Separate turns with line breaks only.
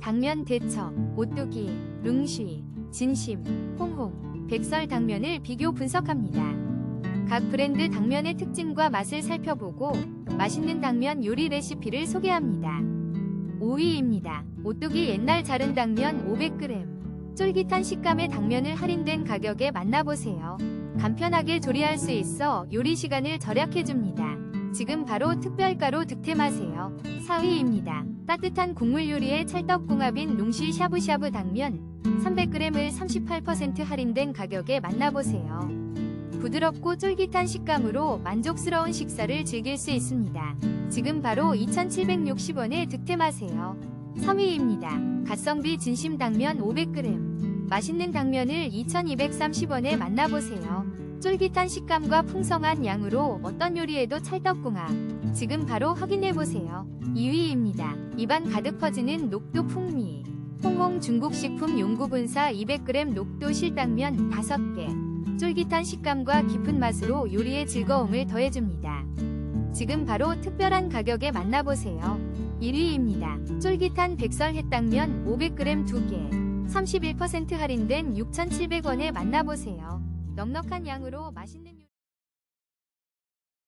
당면 대첩, 오뚜기, 룽쉬, 진심, 홍홍, 백설 당면을 비교 분석합니다. 각 브랜드 당면의 특징과 맛을 살펴보고 맛있는 당면 요리 레시피를 소개합니다. 5위입니다. 오뚜기 옛날 자른 당면 500g. 쫄깃한 식감의 당면을 할인된 가격에 만나보세요. 간편하게 조리할 수 있어 요리 시간을 절약해줍니다. 지금 바로 특별가로 득템하세요. 4위입니다. 따뜻한 국물 요리의 찰떡궁합인 룽시 샤브샤브 당면 300g을 38% 할인된 가격에 만나보세요. 부드럽고 쫄깃한 식감으로 만족스러운 식사를 즐길 수 있습니다. 지금 바로 2,760원에 득템하세요. 3위입니다. 갓성비 진심 당면 500g. 맛있는 당면을 2,230원에 만나보세요. 쫄깃한 식감과 풍성한 양으로 어떤 요리에도 찰떡궁합. 지금 바로 확인해보세요. 2위입니다. 입안 가득 퍼지는 녹두 풍미. 홍홍 중국식품 용구분사 200g 녹두 실당면 5개. 쫄깃한 식감과 깊은 맛으로 요리의 즐거움을 더해줍니다. 지금 바로 특별한 가격에 만나보세요. 1위입니다. 쫄깃한 백설 햇당면 500g 2개. 31% 할인된 6,700원에 만나보세요. 넉넉한 양으로 맛있는